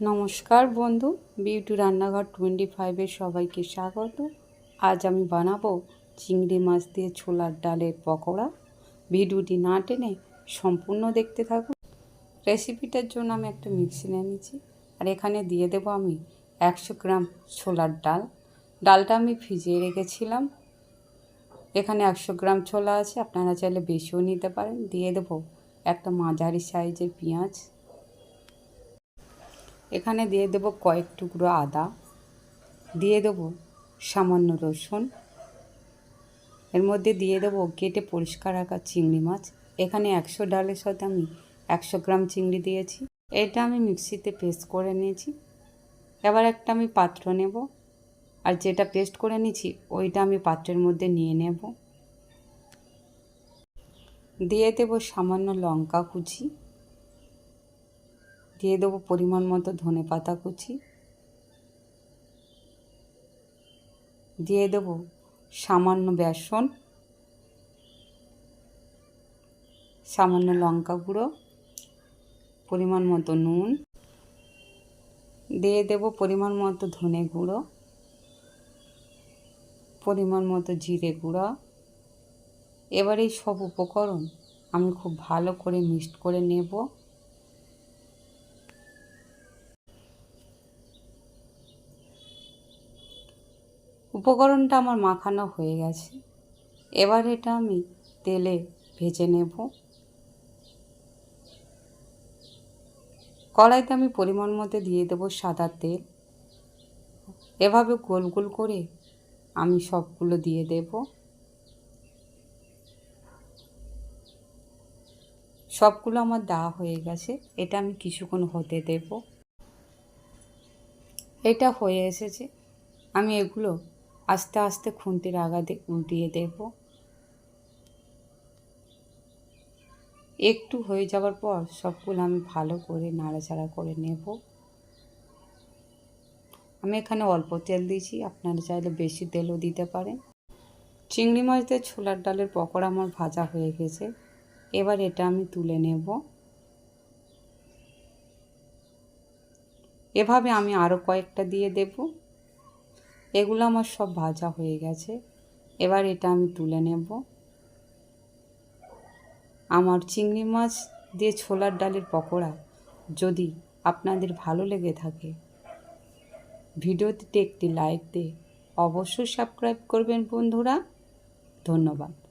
নমস্কার বন্ধু, বিউটি রান্নাঘর টোয়েন্টি ফাইভের সবাইকে স্বাগত। আজ আমি বানাবো চিংড়ি মাছ দিয়ে ছোলার ডালের পকোড়া। ভিডিওটি না টেনে সম্পূর্ণ দেখতে থাকুন। রেসিপিটার জন্য আমি একটা মিক্সি নিয়ে নিয়েছি আর এখানে দিয়ে দেবো আমি একশো গ্রাম ছোলার ডাল। ডালটা আমি ভিজিয়ে রেখেছিলাম। এখানে একশো গ্রাম ছোলা আছে, আপনারা চাইলে বেশিও নিতে পারেন। দিয়ে দেবো একটা মাঝারি সাইজের পেঁয়াজ। এখানে দিয়ে দেবো কয়েক টুকরো আদা, দিয়ে দেবো সামান্য রসুন, এর মধ্যে দিয়ে দেবো কেটে পরিষ্কার রাখা চিংড়ি মাছ। এখানে একশো ডালের সাথে আমি একশো গ্রাম চিংড়ি দিয়েছি। এটা আমি মিক্সিতে পেস্ট করে নিয়েছি। এবার একটা আমি পাত্র নেব। আর যেটা পেস্ট করে নিয়েছি, ওইটা আমি পাত্রের মধ্যে নিয়ে নেব। দিয়ে দেবো সামান্য লঙ্কা কুচি। দিয়ে দেবো পরিমাণ মতো ধনে পাতা কুচি। দিয়ে দেবো সামান্য বেসন, সামান্য লঙ্কা গুঁড়ো, পরিমাণ মতো নুন। দিয়ে দেবো পরিমাণ মতো ধনে গুঁড়ো, পরিমাণ মতো জিরে গুঁড়ো। এবার এই সব উপকরণ আমি খুব ভালো করে মিক্সড করে নেব। উপকরণটা আমার মাখানো হয়ে গেছে। এবার এটা আমি তেলে ভেজে নেব। কড়াইতে আমি পরিমাণ মতো দিয়ে দেবো সাদা তেল। এভাবে গোল গোল করে আমি সবগুলো দিয়ে দেব। সবগুলো আমার দেওয়া হয়ে গেছে। এটা আমি কিছুক্ষণ হতে দেব। এটা হয়ে এসেছে। আমি এগুলো আস্তে আস্তে খুন্তির আগাতে উল্টিয়ে দেব। একটু হয়ে যাওয়ার পর সবগুলো আমি ভালো করে নাড়াচাড়া করে নেব। আমি এখানে অল্প তেল দিয়েছি, আপনারা চাইলে বেশি তেলও দিতে পারেন। চিংড়ি মাছ দিয়ে ছোলার ডালের পকোড়া আমার ভাজা হয়ে গেছে। এবার এটা আমি তুলে নেব। এভাবে আমি আরও কয়েকটা দিয়ে দেবো। এগুলো আমার সব ভাজা হয়ে গেছে। এবার এটা আমি তুলে নেব। আমার চিংড়ি মাছ দিয়ে ছোলার ডালের পকোড়া যদি আপনাদের ভালো লেগে থাকে ভিডিওতে একটি লাইক দিয়ে অবশ্যই সাবস্ক্রাইব করবেন বন্ধুরা। ধন্যবাদ।